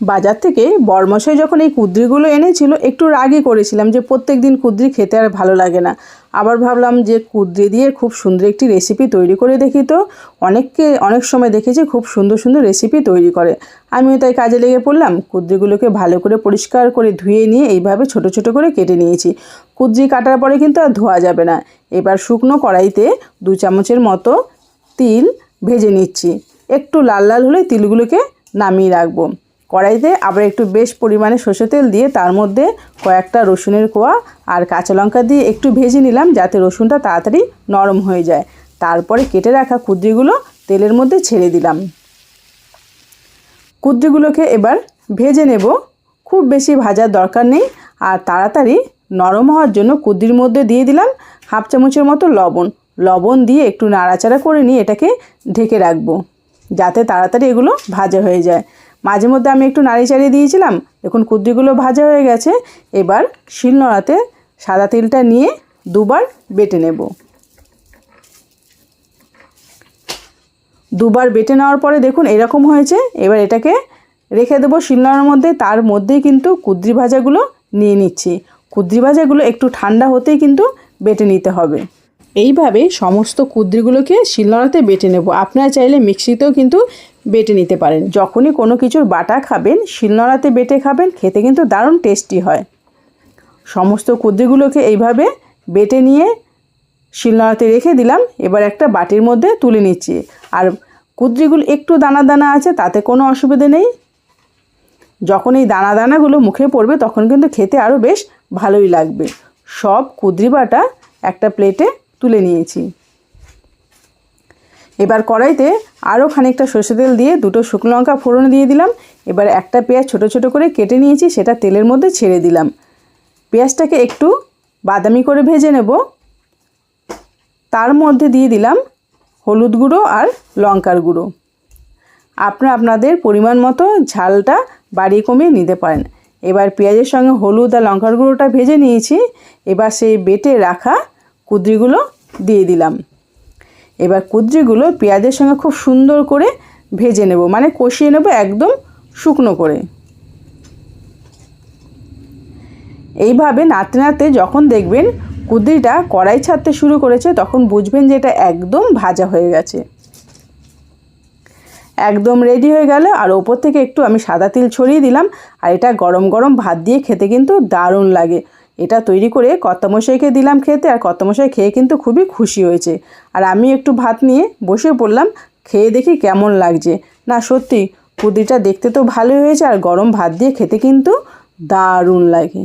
বাজার থেকে বরমশাই যখন এই কুদ্রিগুলো এনেছিল, একটু রাগই করেছিলাম যে প্রত্যেক দিন কুদ্রি খেতে আর ভালো লাগে না। আবার ভাবলাম যে কুদ্রি দিয়ে খুব সুন্দর একটি রেসিপি তৈরি করে দেখি তো। অনেককে, অনেক সময় দেখেছি খুব সুন্দর সুন্দর রেসিপি তৈরি করে। আমিও তাই কাজে লেগে পড়লাম, কুদ্রিগুলোকে ভালো করে পরিষ্কার করে ধুয়ে নিয়ে এইভাবে ছোট ছোট করে কেটে নিয়েছি। কুদ্রি কাটার পরে কিন্তু আর ধোয়া যাবে না। এবার শুকনো কড়াইতে দু চামচের মতো তিল ভেজে নিচ্ছি। একটু লাল লাল হলে তিলগুলোকে নামিয়ে রাখব। কড়াইতে আবার একটু বেশ পরিমাণে সর্ষে তেল দিয়ে তার মধ্যে কয়েকটা রসুনের কোয়া আর কাঁচা লঙ্কা দিয়ে একটু ভেজে নিলাম যাতে রসুনটা তাড়াতাড়ি নরম হয়ে যায়। তারপরে কেটে রাখা কুদ্রিগুলো তেলের মধ্যে ছেড়ে দিলাম। কুদ্রিগুলোকে এবার ভেজে নেব। খুব বেশি ভাজার দরকার নেই আর তাড়াতাড়ি নরম হওয়ার জন্য কুদ্রির মধ্যে দিয়ে দিলাম হাফ চামচের মতো লবণ। লবণ দিয়ে একটু নাড়াচাড়া করে নিয়ে এটাকে ঢেকে রাখব যাতে তাড়াতাড়ি এগুলো ভাজা হয়ে যায়। মাঝে মধ্যে আমি একটু নাড়ি চাড়িয়ে দিয়েছিলাম। দেখুন কুদ্রিগুলো ভাজা হয়ে গেছে। এবার শিলনোড়াতে সাদা তিলটা নিয়ে দুবার বেটে নেব। দুবার বেটে নেওয়ার পরে দেখুন এরকম হয়েছে। এবার এটাকে রেখে দেবো শিলনোড়ার মধ্যে। তার মধ্যেই কিন্তু কুদ্রি ভাজাগুলো নিয়ে নিচ্ছি। কুদ্রি ভাজাগুলো একটু ঠান্ডা হতেই কিন্তু বেটে নিতে হবে। এইভাবে সমস্ত কুদ্রিগুলোকে শিলনোড়াতে বেটে নেব। আপনারা চাইলে মিক্সিতেও কিন্তু বেটে নিতে পারেন। যখনই কোনো কিছুর বাটা খাবেন, শিলনোড়াতে বেটে খাবেন, খেতে কিন্তু দারুণ টেস্টি হয়। সমস্ত কুদ্রিগুলোকে এইভাবে বেটে নিয়ে শিলনোড়াতে রেখে দিলাম। এবার একটা বাটির মধ্যে তুলে নিচ্ছি। আর কুদ্রিগুলো একটু দানা দানা আছে, তাতে কোনো অসুবিধে নেই। যখন এই দানা দানাগুলো মুখে পড়বে, তখন কিন্তু খেতে আরও বেশ ভালোই লাগবে। সব কুদ্রি বাটা একটা প্লেটে তুলে নিয়েছি। এবার কড়াইতে আরও খানিকটা সর্ষে তেল দিয়ে দুটো শুকনো লঙ্কা ফোড়ন দিয়ে দিলাম। এবার একটা পেঁয়াজ ছোট ছোট করে কেটে নিয়েছি, সেটা তেলের মধ্যে ছেড়ে দিলাম। পেঁয়াজটাকে একটু বাদামি করে ভেজে নেব। তার মধ্যে দিয়ে দিলাম হলুদ গুঁড়ো আর লঙ্কার গুঁড়ো। আপনারা আপনাদের পরিমাণ মতো ঝালটা বাড়িয়ে কমিয়ে নিতে পারেন। এবার পেঁয়াজের সঙ্গে হলুদ আর লঙ্কার গুঁড়োটা ভেজে নিয়েছি। এবার সেই বেটে রাখা কুদ্রিগুলো দিয়ে দিলাম। এবার কুদ্রিগুলো পেঁয়াজের সঙ্গে খুব সুন্দর করে ভেজে নেব মানে কষিয়ে নেব একদম শুকনো করে। এইভাবে নাড়তে নাতে যখন দেখবেন কুদ্রিটা কড়াই ছাড়তে শুরু করেছে, তখন বুঝবেন যে এটা একদম ভাজা হয়ে গেছে। একদম রেডি হয়ে গেল, আর ওপর থেকে একটু আমি সাদা তিল ছড়িয়ে দিলাম, আর এটা গরম গরম ভাত দিয়ে খেতে কিন্তু দারুণ লাগে। এটা তৈরি করে কর্তামশাইকে দিলাম খেতে আর কর্তামশাই খেয়ে কিন্তু খুবই খুশি হয়েছে। আর আমি একটু ভাত নিয়ে বসে পড়লাম, খেয়ে দেখি কেমন লাগছে। না, সত্যি পুদিটা দেখতে তো ভালোই হয়েছে আর গরম ভাত দিয়ে খেতে কিন্তু দারুণ লাগে।